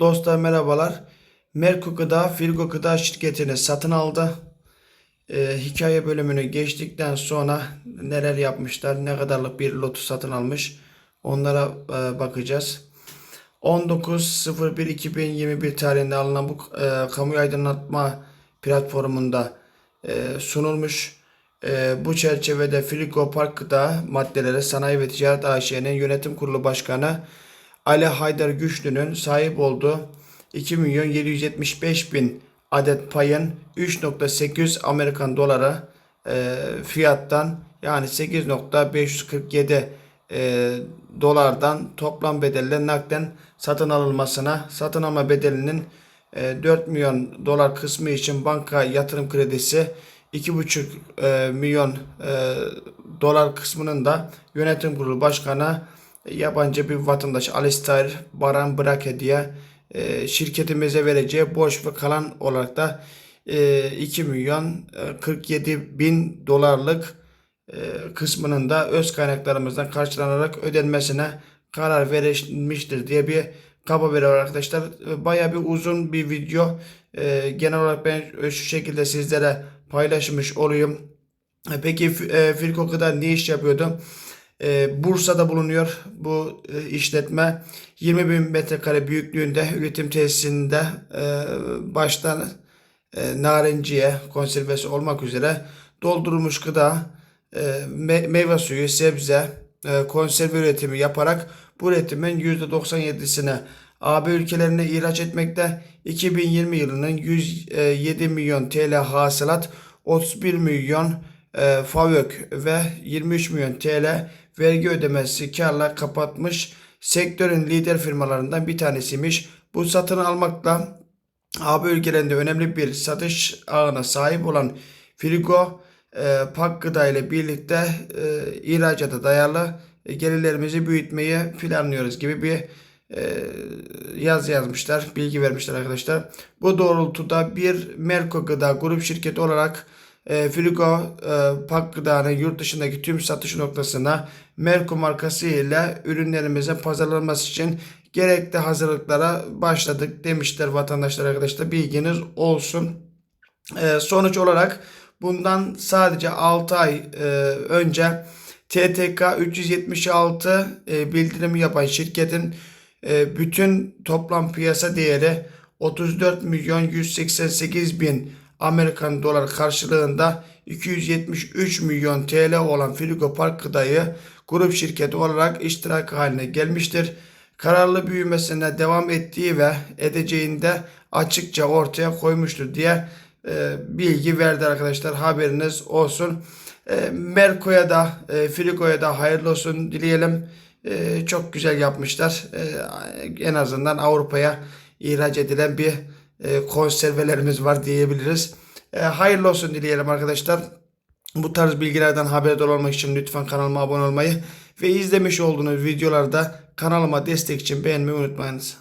Dostlar merhabalar. Merko Gıda Firgo Gıda şirketini satın aldı. Ee, hikaye bölümünü geçtikten sonra neler yapmışlar, ne kadarlık bir lotu satın almış onlara e, bakacağız. 19.01.2021 tarihinde alınan bu e, kamu aydınlatma platformunda e, sunulmuş. E, bu çerçevede Frigo Park Gıda Maddeleri Sanayi ve Ticaret AŞ'nin yönetim kurulu başkanı Ali Haydar Güçlü'nün sahip olduğu 2 milyon 775 bin adet payın 3.800 Amerikan doları e, fiyattan yani 8.547 e, dolardan toplam bedelle nakden satın alınmasına satın alma bedelinin e, 4 milyon dolar kısmı için banka yatırım kredisi 2,5 e, milyon e, dolar kısmının da yönetim kurulu başkanı yabancı bir vatandaş Alistair Baran Brake diye e, şirketimize vereceği borç ve kalan olarak da e, 2 milyon e, 47 bin dolarlık e, kısmının da öz kaynaklarımızdan karşılanarak ödenmesine karar verilmiştir diye bir kaba veri var arkadaşlar. E, Baya bir uzun bir video. E, genel olarak ben şu şekilde sizlere paylaşmış olayım. E, Peki e, Firko Gıda ne iş yapıyordu? E, Bursa'da bulunuyor bu e, işletme. 20 bin metrekare büyüklüğünde üretim tesisinde e, baştan e, konservesi olmak üzere doldurulmuş gıda, e, me- meyve suyu, sebze, e, konserve üretimi yaparak bu üretimin %97'sini AB ülkelerine ihraç etmekte. 2020 yılının 107 milyon TL hasılat, 31 milyon e, FAVÖK ve 23 milyon TL vergi ödemesi karla kapatmış sektörün lider firmalarından bir tanesiymiş. Bu satın almakla AB ülkelerinde önemli bir satış ağına sahip olan Frigo e, Pak Gıda ile birlikte e, ihracata dayalı gelirlerimizi büyütmeyi planlıyoruz gibi bir e, yaz yazmışlar, bilgi vermişler arkadaşlar. Bu doğrultuda bir Merko Gıda grup şirketi olarak e, Frigo e, Pak yurt dışındaki tüm satış noktasına Merko markası ile ürünlerimizin pazarlanması için gerekli hazırlıklara başladık demişler vatandaşlar arkadaşlar bilginiz olsun. E, sonuç olarak bundan sadece 6 ay e, önce TTK 376 e, bildirimi yapan şirketin e, bütün toplam piyasa değeri 34 milyon 188 bin Amerikan dolar karşılığında 273 milyon TL olan Frigo Park Gıda'yı grup şirketi olarak iştirak haline gelmiştir. Kararlı büyümesine devam ettiği ve edeceğinde açıkça ortaya koymuştur diye e, bilgi verdi arkadaşlar haberiniz olsun. E, Merko'ya da e, Frigo'ya da hayırlı olsun dileyelim. E, çok güzel yapmışlar. E, en azından Avrupa'ya ihraç edilen bir e, konservelerimiz var diyebiliriz. E, hayırlı olsun dileyelim arkadaşlar. Bu tarz bilgilerden haberdar olmak için lütfen kanalıma abone olmayı ve izlemiş olduğunuz videolarda kanalıma destek için beğenmeyi unutmayınız.